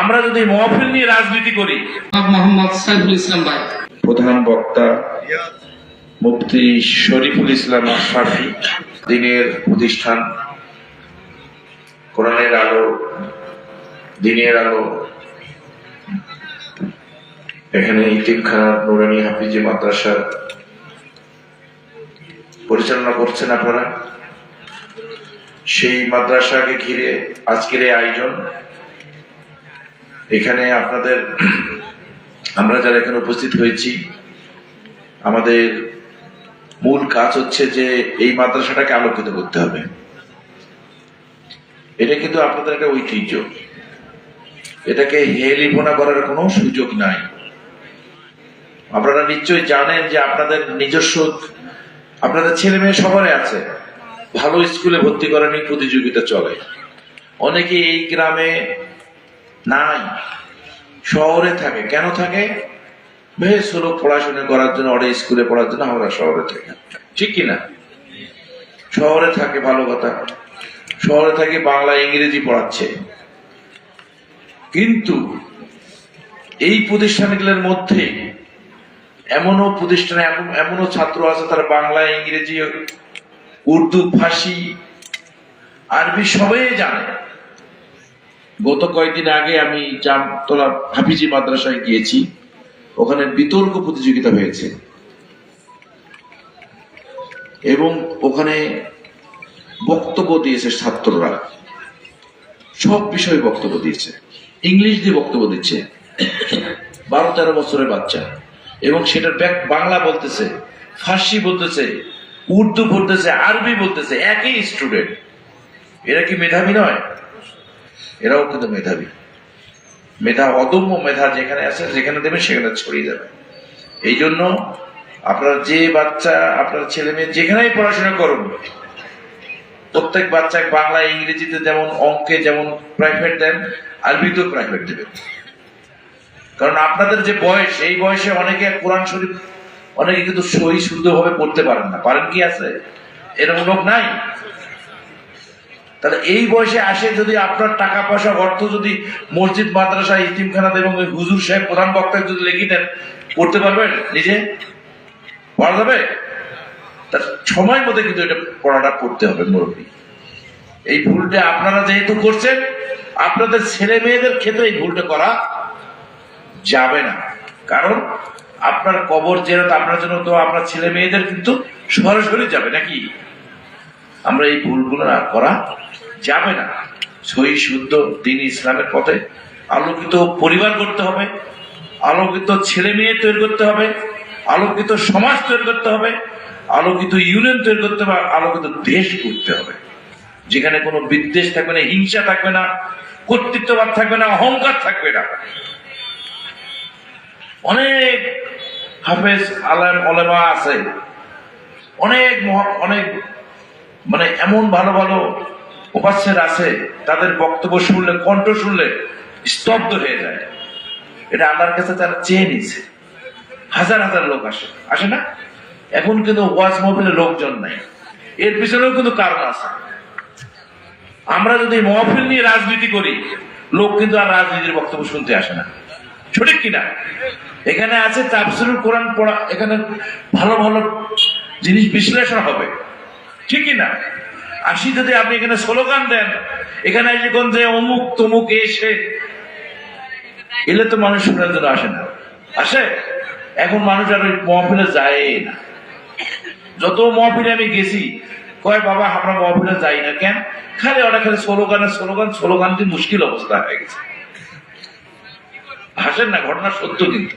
আমরা যদি মহফিল নিয়ে রাজনীতি করি। মোহাম্মদ সাইফুল ইসলাম ভাই। প্রধান বক্তা মুফতি শরীফুল ইসলাম আশরাফি দিনের প্রতিষ্ঠান কোরআনের আলো দিনের আলো। এখানে ইতিমখানা নুরানি হাফিজি মাদ্রাসা। পরিচালনা করছেন আপনারা। সেই মাদ্রাসাকে ঘিরে আজকের এই আয়োজন। এখানে আপনাদের, আমরা যারা এখানে উপস্থিত হয়েছি, আমাদের মূল কাজ হচ্ছে যে এই মাদ্রাসাটাকে আলোকিত করতে হবে। এটা কিন্তু আপনাদের একটা ঐতিহ্য। এটাকে হেলিপনা করার কোনো সুযোগ নাই। আপনারা নিশ্চয়ই জানেন যে আপনাদের নিজস্ব, আপনাদের ছেলে মেয়ে শহরে আছে। ভালো স্কুলে ভর্তি করানি প্রতিযোগিতা চলে। অনেকে এই গ্রামে নাই। শহরে থাকে। কেন থাকে? বেশ হলো পড়াশোনা করার জন্য ওরা স্কুলে পড়ার জন্য আমরা শহরে থাকি। ঠিক কিনা শহরে থাকে, ভালো কথা। শহরে থাকে, বাংলা, ইংরেজি পড়াচ্ছে। কিন্তু এই প্রতিষ্ঠানগুলোর মধ্যে এমনও প্রতিষ্ঠানে, এমন, এমনও ছাত্র আছে, তারা বাংলা, ইংরেজি, উর্দু ফার্সি আরবি সবাই জানে। গত কয়েকদিন আগে আমি জামতলা হাফিজি মাদ্রাসায় গিয়েছি। ওখানে বিতর্ক প্রতিযোগিতা হয়েছে। এবং ওখানে বক্তব্য দিয়েছে ছাত্ররা। সব বিষয়ে বক্তব্য দিয়েছে। ইংলিশ দিয়ে বক্তব্য দিচ্ছে। বারো তেরো বছরের বাচ্চা। এবং সেটার বাংলা বলতেছে, ফার্সি বলতেছে, উর্দু বলতেছে, আরবি বলতেছে, একই স্টুডেন্ট এরা কি মেধাবী নয়? এরাও কিন্তু মেধাবী। মেধা, অদম্য মেধা যেখানে আছে, যেখানে দেবে, সেখানে ছড়িয়ে যাবে। এই জন্য আপনার যে বাচ্চা, আপনার ছেলে মেয়ে যেখানেই পড়াশোনা করুন, প্রত্যেক বাচ্চাকে বাংলা, ইংরেজিতে যেমন অঙ্কে যেমন প্রাইভেট দেন, আরবিতেও প্রাইভেট দেবেন কারণ আপনাদের যে বয়স, এই বয়সে অনেকে কোরআন শরীফ, অনেকে কিন্তু সহি শুদ্ধভাবে পড়তে পারেন না। পারেন কি আছে? এরকম লোক নাই। তাহলে এই বয়সে আসে যদি আপনার টাকা পয়সা, অর্থ যদি মসজিদ, মাদ্রাসা, ইতিমখানাতে এবং হুজুর সাহেব, প্রধান বক্তাকে যদি লেগে দেন, পড়তে পারবেন নিজে? পড়া যাবে? তার সময় মতো কিন্তু এটা পড়াটা করতে হবে মুরব্বী। এই ভুলটা আপনারা যেহেতু করছেন, আপনাদের ছেলে মেয়েদের ক্ষেত্রে এই ভুলটা করা যাবে না। কারণ আপনার কবর জেরাত, আপনার জন্য তো আপনার ছেলে মেয়েদের কিন্তু সরাসরি যাবে, নাকি? আমরা এই ভুলগুলো আর করা যাবে না। সহি, শুদ্ধ দিন ইসলামের পথে আলোকিত পরিবার করতে হবে, আলোকিত ছেলে মেয়ে তৈরি করতে হবে, আলোকিত সমাজ তৈরি করতে হবে, আলোকিত ইউনিয়ন তৈরি করতে হবে আলোকিত দেশ করতে হবে। যেখানে কোনো বিদ্বেষ থাকবে না, হিংসা থাকবে না, কর্তৃত্ববাদ থাকবে না, অহংকার থাকবে না। অনেক হাফেজ আলেম অলেমা আছে, অনেক অনেক মানে এমন ভালো ভালো উপাস্যের আছে, তাদের বক্তব্য শুনলে, কণ্ঠ শুনলে স্তব্ধ হয়ে যায়। এটা আল্লাহর কাছে তারা চেয়ে নিছে হাজার হাজার লোক আসে। আসে না? এখন কিন্তু ওয়াজ মহফিলে লোকজন নাই। এর পিছনেও কিন্তু কারণ আছে। আমরা যদি মহফিল নিয়ে রাজনীতি করি, লোক কিন্তু আর রাজনীতির বক্তব্য শুনতে আসে না। সঠিক কিনা এখানে আছে তাফসিরুল কোরআন পড়া, এখানে ভালো ভালো জিনিস বিশ্লেষণ হবে। ঠিকই না। আসি যদি আপনি এখানে স্লোগান দেন। এখানে এসে কোন যে অমুক তমুক এসে এলে তো মানুষ শোনার জন্য আসে না। আসে? এখন মানুষ আর ওই মহফিলে যায় না। যত মহফিলে আমি গেছি, কয় বাবা, আমরা মহফিলে যাই না কেন? খালি ওরা খালি স্লোগানের স্লোগান স্লোগান দিয়ে মুশকিল অবস্থা হয়ে গেছে। হাসেন না, ঘটনা সত্য কিন্তু।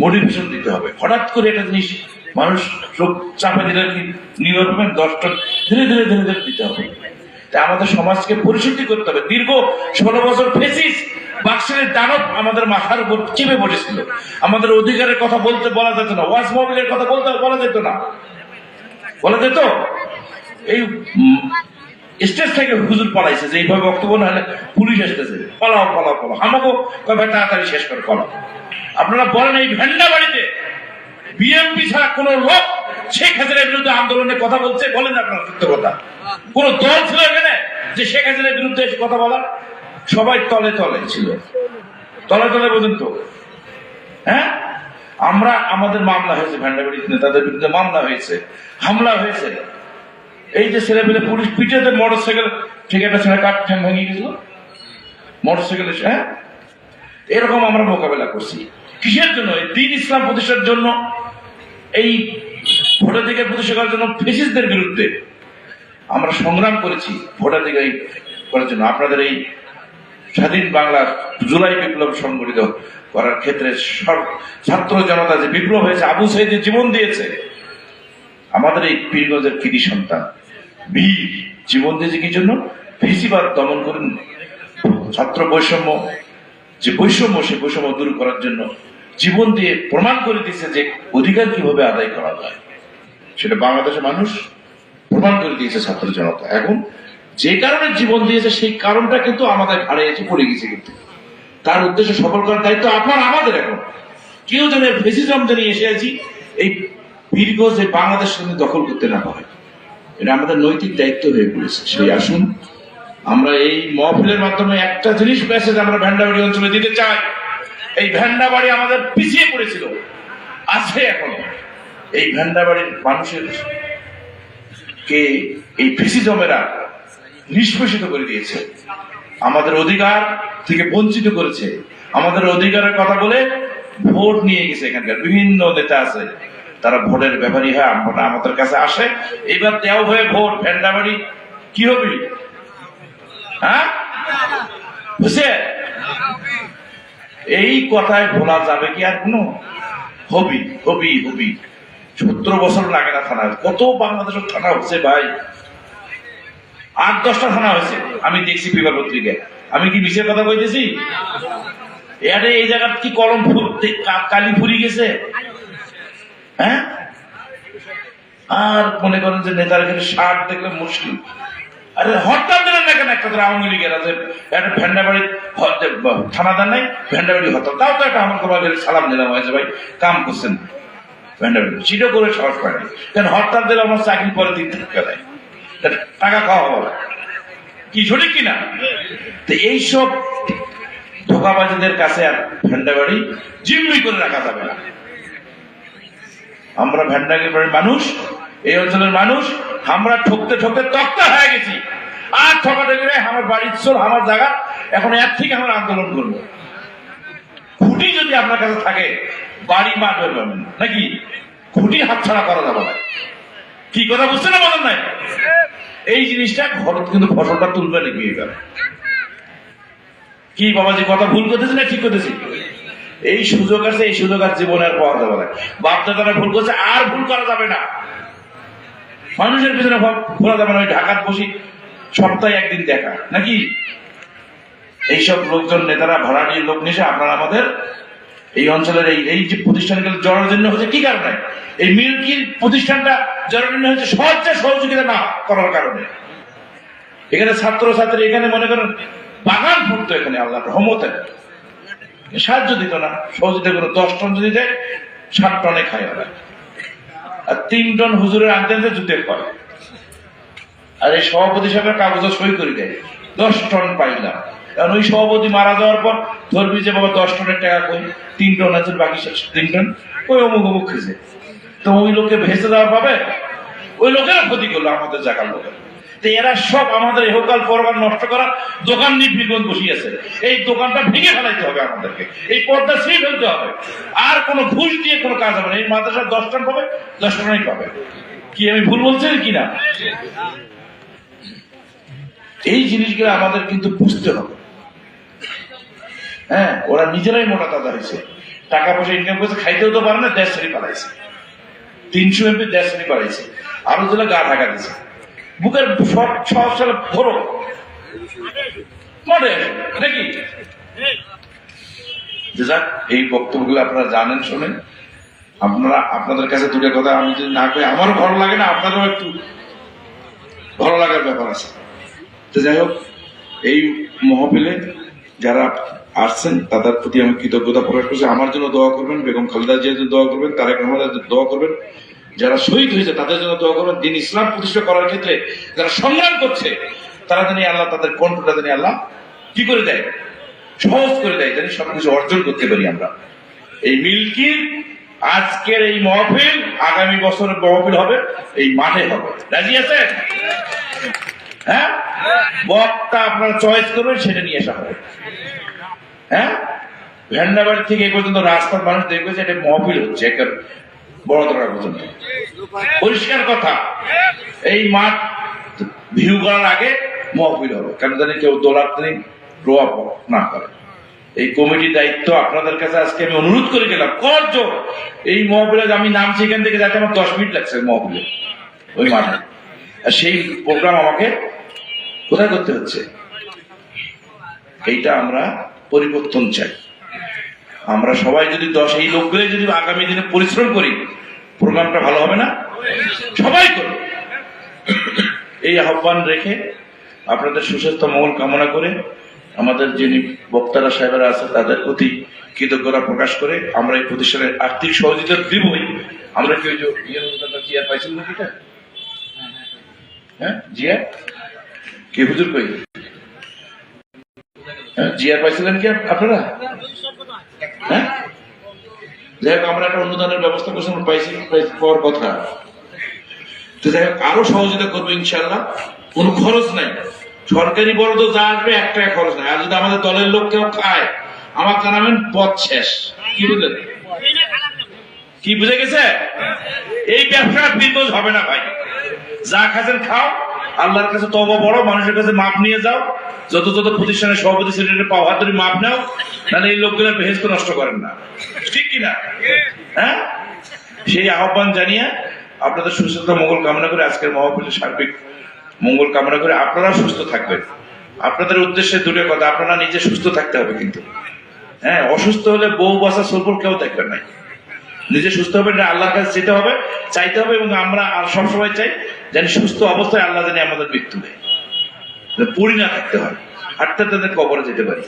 মোটিভেশন দিতে হবে। হঠাৎ করে একটা জিনিস মানুষ চোখ চাপে দিলে নিউ দশটা ধীরে ধীরে ধীরে ধীরে দিতে হবে। তাই আমাদের সমাজকে পরিশুদ্ধি করতে হবে। দীর্ঘ ষোলো বছর ফেসিস, বাক্সের দানব আমাদের মাথার উপর চেপে বসেছিল আমাদের অধিকারের কথা বলতে বলা যেত না, ওয়াজ মবিলের কথা বলতে বলা যেত না। বলা যেত? এই স্টেজ থেকে হুজুর পালাইছে যে এইভাবে বক্তব্য না হলে পুলিশ আসতেছে। পালাও পালাও পালাও। ভাই, তাড়াতাড়ি শেষ করে, পালাও। আপনারা বলেন এই ভেন্ডা বাড়িতে বিএমপি ছাড়া কোন লোক শেখ হাসিনার বিরুদ্ধে আন্দোলনের কথা বলছে? বলেন আপনারা সত্য কথা। কোন দল ছিল এখানে যে শেখ হাসিনার বিরুদ্ধে এসে কথা বলার? সবাই তলে তলে ছিল। তলে তলে পর্যন্ত হ্যাঁ? আমরা, আমাদের মামলা হয়েছে ভ্যান্ডাবাড়ি নেতাদের বিরুদ্ধে মামলা হয়েছে, হামলা হয়েছে। এই যে ছেলে পেলে পুলিশ পিঠেতে মোটর সাইকেল ঠিক একটা ছেলে কাঠ ঠ্যাং ভেঙে গেছিল। মোটর সাইকেলে হ্যাঁ? এরকম আমরা মোকাবেলা করছি। কিসের জন্য? দিন ইসলাম প্রতিষ্ঠার জন্য, এই ভোটাধিকার প্রতিষ্ঠা করার জন্য ফেসিসদের বিরুদ্ধে আমরা সংগ্রাম করেছি ভোটাধিকার করার জন্য। আপনাদের এই স্বাধীন বাংলার জুলাই বিপ্লব সংগঠিত করার ক্ষেত্রে ছাত্র জনতা যে বিপ্লব হয়েছে, আবু সাইদ জীবন দিয়েছে, আমাদের এই পীরগঞ্জের কৃতি সন্তান, বীর জীবন দিয়েছে কি জন্য? ফেসিবাদ দমন করুন। ছাত্র বৈষম্য, যে বৈষম্য সে বৈষম্য দূর করার জন্য জীবন দিয়ে প্রমাণ করে দিয়েছে যে অধিকার কীভাবে আদায় করা যায়। সেটা বাংলাদেশের মানুষ প্রমাণ করে দিয়েছে, ছাত্র জনতা। এখন যে কারণে জীবন দিয়েছে, সেই কারণটা কিন্তু আমাদের ঘাড়ে এসে পড়ে গেছে কিন্তু। তার উদ্দেশ্য সফল করার দায়িত্ব আপনার, আমাদের এখন। কেউ যেন ফেসিজম যেন এসে আছি, এই বীরগঞ্জ যে বাংলাদেশ সঙ্গে দখল করতে না পারে। এটা আমাদের নৈতিক দায়িত্ব হয়ে পড়েছে। সেই আসুন, আমরা এই মহফিলের মাধ্যমে একটা জিনিস মেসেজ আমরা ভ্যান্ডাবাড়ি অঞ্চলে দিতে চাই। এই ভ্যান্ডাবাড়ি আমাদের পিছিয়ে পড়েছিল। আছে এখনও। এই ভ্যান্ডাবাড়ির মানুষের কে এই ফেসিজমেরা নিষ্পেষিত করে দিয়েছে, আমাদের অধিকার থেকে বঞ্চিত করেছে, আমাদের অধিকারের কথা বলে ভোট নিয়ে গেছে এখানকার বিভিন্ন নেতা আছে, তারা ভোটের ব্যাপারী হয় আমরা আমাদের কাছে আসে। এবার দেও হয়ে ভোট ভ্যান্ডাবাড়ি কি হবে? হ্যাঁ? বুঝছে এই কথায় ভোলা যাবে কি আর কোনো? হবি হবি হবি। সত্তর বছর লাগে না থানা কত বাংলাদেশের থানা হচ্ছে ভাই? আট, দশটা থানা হয়েছে। আমি দেখছি পেপার পত্রিকায়। আমি কি মিশের কথা কইতেছি? এখানে এই জায়গার কি কলম কা- কালি ফুরি গেছে? হ্যাঁ? আর মনে করেন যে নেতার এখানে শার্ট দেখলে মুশকিল। আরে হরতাল দিলেন না কেন? একটা করে আওয়ামী লীগের আছে একটা ভ্যান্ডাবাড়ি থানাদার নাই ভ্যান্ডাবাড়ি হরতাল। তাও তো একটা আমার তোমাকে সালাম দিলাম হয়েছে, ভাই। কাম করছেন ভ্যান্ডাবাড়ি সেটাও করে সাহস পায়নি কেন হরতাল দিলে আমার চাকরি পরে দিন টাকা দেয় টাকা খাওয়া হবে কি সঠিক কিনা তো এইসব ধোকাবাজীদের কাছে আর ভ্যান্ডাবাড়ি জিম্মি করে রাখা যাবে না। আমরা ভ্যান্ডাগের বাড়ির মানুষ, এই অঞ্চলের মানুষ, আমরা ঠকতে ঠকতে তক্তা হয়ে গেছি। আর ঠকাতে গেলে আমার বাড়ির চল আমার জায়গা। এখন এর থেকে আমরা আন্দোলন করব। খুঁটি যদি আপনার কাছে থাকে, বাড়ি মারবে পাবেন নাকি? খুঁটি হাতছাড়া করা যাবে না। কি কথা বুঝছে না বলেন নাই? এই জিনিসটা ঘর কিন্তু ফসলটা তুলবে নাকি এবার? কি বাবাজি, কথা ভুল করতেছি না ঠিক করতেছি? এই সুযোগ আছে, এই সুযোগ আর জীবনে আর পাওয়া যাবে না। বাপ দাদারা ভুল করছে, আর ভুল করা যাবে না। মানুষের পিছনে ঘোরা যাবে না, ওই ঢাকার বসি সপ্তাহে একদিন দেখা, নাকি? এইসব লোকজন, নেতারা ভাড়াটির লোক নিয়ে আপনারা আমাদের এই অঞ্চলের এই এই যে প্রতিষ্ঠানগুলো জরাজীর্ণ হয়েছে, কি কারণে? এই মিল্কির প্রতিষ্ঠানটা জরাজীর্ণ হয়েছে সহজে সহযোগিতা না করার কারণে। এখানে ছাত্র ছাত্রী এখানে মনে করেন, বাগান ফুটতো এখানে, আল্লাহ রহমতে সাহায্য দিত না, সহযোগিতা করে দশ টন যদি দেয় সাত টনে খায় ওরা। আর তিন টন হুজুরের আনতে জুতের করে আর এই সভাপতি সাহেবের কাগজে সই করে দেয় দশ টন পাইলাম। কারণ ওই সভাপতি মারা যাওয়ার পর ধরবি যে বাবা দশ টনের টাকা কই? তিন টন আছে, বাকি তিন টন। ওই অমুক অমুক খেয়েছে। তো ওই লোককে ভেসে দেওয়া পাবে ওই লোকেরা ক্ষতি করল, আমাদের জায়গার লোকের। তো এরা সব আমাদের এহকাল পরকাল নষ্ট করা দোকান নিয়ে বসিয়েছে। এই দোকানটা ভেঙে ফেলাইতে হবে আমাদেরকে। এই পর্দা ছিঁড়ে ফেলতে হবে। আর কোনো ঘুষ দিয়ে কোনো কাজ হবে না। এই মাদ্রাসা দশ টন পাবে, দশ টনই পাবে। কি আমি ভুল বলছি কি না? এই জিনিসগুলো আমাদের কিন্তু বুঝতে হবে। হ্যাঁ ওরা নিজেরাই মোটা হয়েছে টাকা পয়সা ইনকাম করছে, খাইতেও তো পারে না দেশ ছেড়ে পালাইছে। তিনশো এমপি দেশ ছেড়ে পালাইছে। আরও জেলা গা ঢাকা দিছে। বুকের সব সব সালে ভরো। মনে নাকি যাক, এই বক্তব্যগুলো আপনারা জানেন, শোনেন। আপনারা, আপনাদের কাছে দুটো কথা আমি যদি না কই, আমারও ভালো লাগে না আপনারও একটু ভালো লাগার ব্যাপার আছে। তো যাই হোক, এই মহফিলে যারা আসছেন, তাদের প্রতি আমি কৃতজ্ঞতা প্রকাশ করছি। আমার জন্য দোয়া করবেন, বেগম খালেদা জিয়ার জন্য দোয়া করবেন, তারেক রহমানের দোয়া করবেন। যারা শহীদ হয়েছে, তাদের জন্য দোয়া করবেন। দিন ইসলাম প্রতিষ্ঠা করার ক্ষেত্রে যারা সংগ্রাম করছে, তারা জানি আল্লাহ তাদের কণ্ঠটা জানি আল্লাহ কি করে দেয়? সহজ করে দেয়, জানি সবকিছু অর্জন করতে পারি আমরা। এই মিল্কির আজকের এই মহফিল, আগামী বছরের মহফিল হবে, এই মাঠে হবে। রাজি আছে হ্যাঁ? বক্তা আপনারা চয়েস করবেন সেটা নিয়ে আসা হবে। হ্যাঁ? ভ্যান্ডাবাড়ি থেকে এই পর্যন্ত রাস্তার মানুষ দেখবে যে এটা মহফিল হচ্ছে, একের বড়তলা পর্যন্ত পরিষ্কার কথা, এই মাঠ ভিউ করার আগে মহফিল হবে, কেন জানি কেউ দোলাত্রি প্রভাব না করে। এই কমিটির দায়িত্ব আপনাদের কাছে আজকে আমি অনুরোধ করে গেলাম করজ এই মহফিলে আমি নামছি এখান থেকে যাতে আমার দশ মিনিট লাগছে মহফিলে, ওই মাঠে। সেই প্রোগ্রাম আমাকে কোথায় করতে হচ্ছে? এইটা আমরা পরিবর্তন চাই। আমরা সবাই যদি দশ, এই লোকগুলো যদি আগামী দিনে পরিশ্রম করি, প্রোগ্রামটা ভালো হবে না? সবাই করবে এই আহ্বান রেখে আপনাদের সুস্বাস্থ্য, মঙ্গল কামনা করে আমাদের যিনি বক্তারা, সাহেবেরা আছে, তাদের প্রতি কৃতজ্ঞতা প্রকাশ করে আমরা এই প্রতিষ্ঠানের আর্থিক সহযোগিতা দিবই। আমরা কি ওই যে ইয়ের এটা? হ্যাঁ জিয়া? কে হুজুর কই? হ্যাঁ, পাইছিলেন কি আপনারা? হ্যাঁ? যাই হোক আমরা একটা অনুদানের ব্যবস্থা করছি আমরা পাইছি পাওয়ার কথা। তো যাই হোক আরও সহযোগিতা করব ইনশাল্লাহ কোনো খরচ নাই। সরকারি বরাদ্দ যা আসবে এক টাকা খরচ নাই। আর যদি আমাদের দলের লোক কেউ খায় আমার জানাবেন পথ শেষ। কি বুঝলেন? কি বুঝে গেছে? এই ব্যবসা বিপদ হবে না ভাই। যা খাচ্ছেন খাও, আল্লাহর কাছে তবা বড় মানুষের কাছে মাপ নিয়ে যাও। যত যত প্রতিষ্ঠানের সভাপতি, সেক্রেটারি পাওয়া তুমি মাপ নাও তাহলে এই লোকগুলো বেহেস্ত নষ্ট করেন না। ঠিক কিনা হ্যাঁ? সেই আহ্বান জানিয়ে আপনাদের সুস্থতা, মঙ্গল কামনা করে আজকের মহাপীঠের সার্বিক মঙ্গল কামনা করে আপনারা সুস্থ থাকবেন। আপনাদের উদ্দেশ্যে দুটো কথা, আপনারা নিজে সুস্থ থাকতে হবে কিন্তু। হ্যাঁ অসুস্থ হলে বউ বাসা সরপুর কেউ দেখবেন নাই। নিজে সুস্থ হবে না আল্লাহর কাছে যেতে হবে, চাইতে হবে এবং আমরা আর সবসময় চাই জানি সুস্থ অবস্থায় আল্লাহ জানি আমাদের মৃত্যু যেন পড়ি না থাকতে হয় হাঁটতে তাদের কবরে যেতে পারি।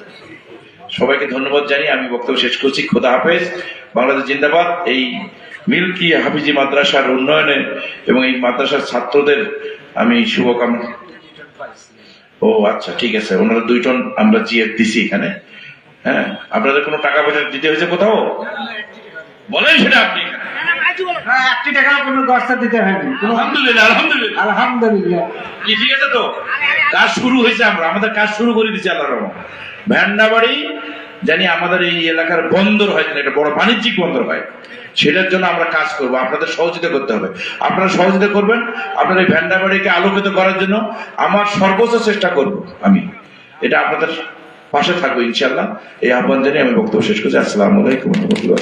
সবাইকে ধন্যবাদ জানিয়ে আমি বক্তব্য শেষ করছি। খোদা হাফেজ। বাংলাদেশ জিন্দাবাদ। এই মিল্কি হাফিজি মাদ্রাসার উন্নয়নে এবং এই মাদ্রাসার ছাত্রদের আমি শুভকামনা। ও আচ্ছা ঠিক আছে। ওনারা দুই টন আমরা জিএফ দিছি এখানে। হ্যাঁ আপনাদের কোনো টাকা পয়সা দিতে হয়েছে কোথাও? বলেন সেটা আপনি। এখানে। একটি টাকা কোনো দশটা দিতে হয়নি। আলহামদুলিল্লাহ আলহামদুলিল্লাহ। আলহামদুলিল্লাহ। কি ঠিক আছে তো? কাজ শুরু হয়েছে আমরা। আমাদের কাজ শুরু করে দিচ্ছি আল্লাহ রহমান ভ্যান্ডাবাড়ি জানি আমাদের এই এলাকার বন্দর হয় এটা বড় বাণিজ্যিক বন্দর হয়। সেটার জন্য আমরা কাজ করব। আপনাদের সহযোগিতা করতে হবে। আপনারা সহযোগিতা করবেন আপনার এই ভ্যান্ডাবাড়িকে আলোকিত করার জন্য। আমার সর্বোচ্চ চেষ্টা করব আমি। এটা আপনাদের পাশে থাকব ইনশাল্লাহ এই আহ্বান জানিয়ে আমি বক্তব্য শেষ করছি। আসসালামু আলাইকুম রহমতুল্লাহ